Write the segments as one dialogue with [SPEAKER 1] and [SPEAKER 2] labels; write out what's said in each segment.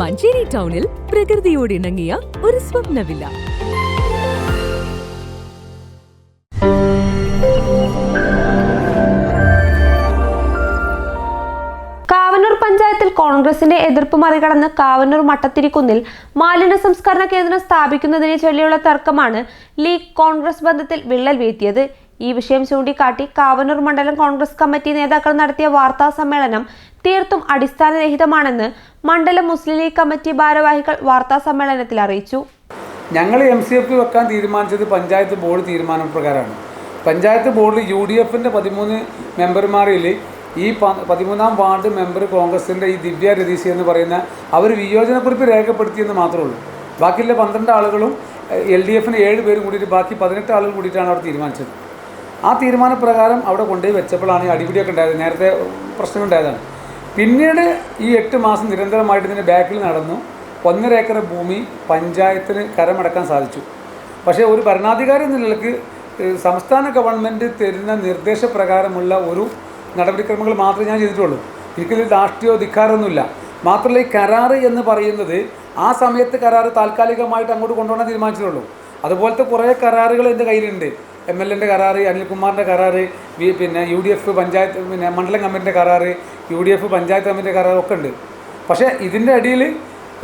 [SPEAKER 1] മഞ്ചേരി ടൗണിൽ പ്രകൃതിയോട് ഇണങ്ങിയ ഒരു സ്വപ്നവില്ല.
[SPEAKER 2] കാവന്നൂർ പഞ്ചായത്തിൽ കോൺഗ്രസിന്റെ എതിർപ്പ് മറികടന്ന് കാവന്നൂർ മട്ടത്തിരിക്കുന്നിൽ മാലിന്യ സംസ്കരണ കേന്ദ്രം സ്ഥാപിക്കുന്നതിനെ ചൊല്ലിയുള്ള തർക്കമാണ് ലീഗ് കോൺഗ്രസ് ബന്ധത്തിൽ വിള്ളൽ വീഴ്ത്തിയത്. ഈ വിഷയം ചൂണ്ടിക്കാട്ടി കാവനൂർ മണ്ഡലം കോൺഗ്രസ് കമ്മിറ്റി നേതാക്കൾ നടത്തിയ വാർത്താ സമ്മേളനം തീർത്തും അടിസ്ഥാനരഹിതമാണെന്ന് മണ്ഡലം മുസ്ലിം ലീഗ് കമ്മിറ്റി ഭാരവാഹികൾ വാർത്താ സമ്മേളനത്തിൽ അറിയിച്ചു.
[SPEAKER 3] ഞങ്ങൾ എം സി എഫ് വെക്കാൻ തീരുമാനിച്ചത് പഞ്ചായത്ത് ബോർഡ് തീരുമാനപ്രകാരമാണ് പഞ്ചായത്ത് ബോർഡിൽ യു ഡി എഫിന്റെ പതിമൂന്ന് മെമ്പർമാരിൽ ഈ പതിമൂന്നാം വാർഡ് മെമ്പർ കോൺഗ്രസിന്റെ ഈ ദിവ്യ രതീശി എന്ന് പറയുന്ന അവർ വിയോജനക്കുറിപ്പ് രേഖപ്പെടുത്തിയെന്ന് മാത്രമേ ഉള്ളൂ. ബാക്കിയുള്ള പന്ത്രണ്ട് ആളുകളും എൽ ഡി എഫിന് ഏഴ് പേരും കൂടിയിട്ട് ബാക്കി പതിനെട്ട് ആളുകൾ കൂടിയിട്ടാണ് അവർ തീരുമാനിച്ചത്. ആ തീരുമാനപ്രകാരം അവിടെ കൊണ്ടുപോയി വെച്ചപ്പോഴാണ് ഈ അടിപിടിയൊക്കെ ഉണ്ടായത്. നേരത്തെ പ്രശ്നം ഉണ്ടായതാണ് പിന്നീട് ഈ എട്ട് മാസം നിരന്തരമായിട്ട് ഇതിന്റെ ബാക്കിൽ നടന്നു. ഒന്നര ഏക്കർ ഭൂമി പഞ്ചായത്തിന് കരമടക്കാൻ സാധിച്ചു. പക്ഷേ ഒരു ഭരണാധികാരി എന്ന നിലയ്ക്ക് സംസ്ഥാന ഗവൺമെന്റ് തരുന്ന നിർദ്ദേശപ്രകാരമുള്ള ഒരു നടപടിക്രമങ്ങൾ മാത്രമേ ഞാൻ ചെയ്തിട്ടുള്ളൂ. എനിക്കിതിൽ രാഷ്ട്രീയ ധിക്കാരമൊന്നുമില്ല. മാത്രമല്ല ഈ കരാറ് എന്ന് പറയുന്നത് ആ സമയത്ത് കരാറ് താൽക്കാലികമായിട്ട് അങ്ങോട്ട് കൊണ്ടുപോകാൻ തീരുമാനിച്ചിട്ടുള്ളൂ. അതുപോലത്തെ കുറേ കരാറുകൾ എന്റെ കയ്യിലുണ്ട്. എം എൽ എന്റെ കരാറ് അനിൽകുമാറിന്റെ കരാറ് പിന്നെ യു ഡി എഫ് പഞ്ചായത്ത് പിന്നെ മണ്ഡലം കമ്മിറ്റിന്റെ കരാറ് യു ഡി എഫ് പഞ്ചായത്ത് കമ്മിറ്റിന്റെ കരാറ് ഒക്കെ ഉണ്ട്. പക്ഷേ ഇതിന്റെ അടിയിൽ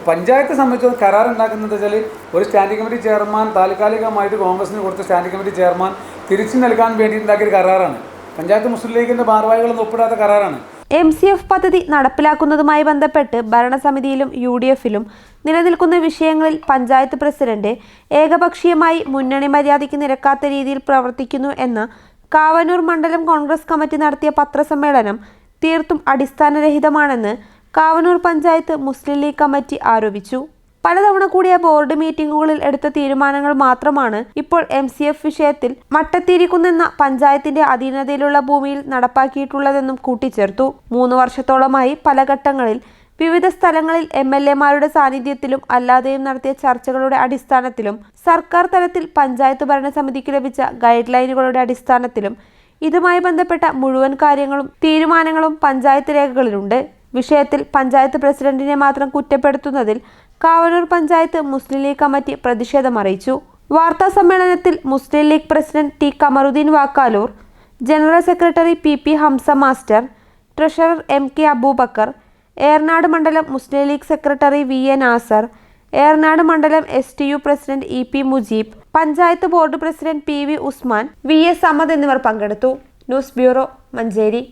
[SPEAKER 3] പഞ്ചായത്ത് സംബന്ധിച്ച് കരാർ ഉണ്ടാക്കുന്നത് വെച്ചാൽ ഒരു സ്റ്റാൻഡിംഗ് കമ്മിറ്റി ചെയർമാൻ താൽക്കാലികമായിട്ട് കോൺഗ്രസിന് കൊടുത്ത സ്റ്റാൻഡിംഗ് കമ്മിറ്റി ചെയർമാൻ തിരിച്ചു നൽകാൻ വേണ്ടി ഉണ്ടാക്കിയൊരു കരാറാണ്. പഞ്ചായത്ത് മുസ്ലിം ലീഗിന്റെ ഭാരവാഹികളൊന്നും ഒപ്പിടാത്ത കരാറാണ്.
[SPEAKER 2] എം സി എഫ് പദ്ധതി നടപ്പിലാക്കുന്നതുമായി ബന്ധപ്പെട്ട് ഭരണസമിതിയിലും യു ഡി എഫിലും നിലനിൽക്കുന്ന വിഷയങ്ങളിൽ പഞ്ചായത്ത് പ്രസിഡന്റ് ഏകപക്ഷീയമായി മുന്നണി മര്യാദയ്ക്ക് നിരക്കാത്ത രീതിയിൽ പ്രവർത്തിക്കുന്നു എന്ന് കാവനൂർ മണ്ഡലം കോൺഗ്രസ് കമ്മിറ്റി നടത്തിയ പത്രസമ്മേളനം തീർത്തും അടിസ്ഥാനരഹിതമാണെന്ന് കാവനൂർ പഞ്ചായത്ത് മുസ്ലിം ലീഗ് കമ്മിറ്റി ആരോപിച്ചു. പലതവണ കൂടിയ ബോർഡ് മീറ്റിംഗുകളിൽ എടുത്ത തീരുമാനങ്ങൾ മാത്രമാണ് ഇപ്പോൾ എം സി എഫ് വിഷയത്തിൽ മട്ടത്തിരിക്കുന്നെന്ന പഞ്ചായത്തിന്റെ അധീനതയിലുള്ള ഭൂമിയിൽ നടപ്പാക്കിയിട്ടുള്ളതെന്നും കൂട്ടിച്ചേർത്തു. മൂന്ന് വർഷത്തോളമായി പല ഘട്ടങ്ങളിൽ വിവിധ സ്ഥലങ്ങളിൽ എം എൽ എമാരുടെ സാന്നിധ്യത്തിലും അല്ലാതെയും നടത്തിയ ചർച്ചകളുടെ അടിസ്ഥാനത്തിലും സർക്കാർ തലത്തിൽ പഞ്ചായത്ത് ഭരണസമിതിക്ക് ലഭിച്ച ഗൈഡ് ലൈനുകളുടെ അടിസ്ഥാനത്തിലും ഇതുമായി ബന്ധപ്പെട്ട മുഴുവൻ കാര്യങ്ങളും തീരുമാനങ്ങളും പഞ്ചായത്ത് രേഖകളിലുണ്ട്. വിഷയത്തിൽ പഞ്ചായത്ത് പ്രസിഡന്റിനെ മാത്രം കുറ്റപ്പെടുത്തുന്നതിൽ കാവനൂർ പഞ്ചായത്ത് മുസ്ലിം ലീഗ് കമ്മിറ്റി പ്രതിഷേധം അറിയിച്ചു. വാർത്താ സമ്മേളനത്തിൽ Muslim League president T Kamaruddin Vakkalur general secretary P P Hamza master treasurer M K Abubakar Ernad മണ്ഡലം Muslim League secretary V A Nasar Ernad മണ്ഡലം S T U president E P Mujeeb panchayat board president P V Usman V S Samad എന്നിവർ പങ്കെടുത്തു. News bureau Manjeri.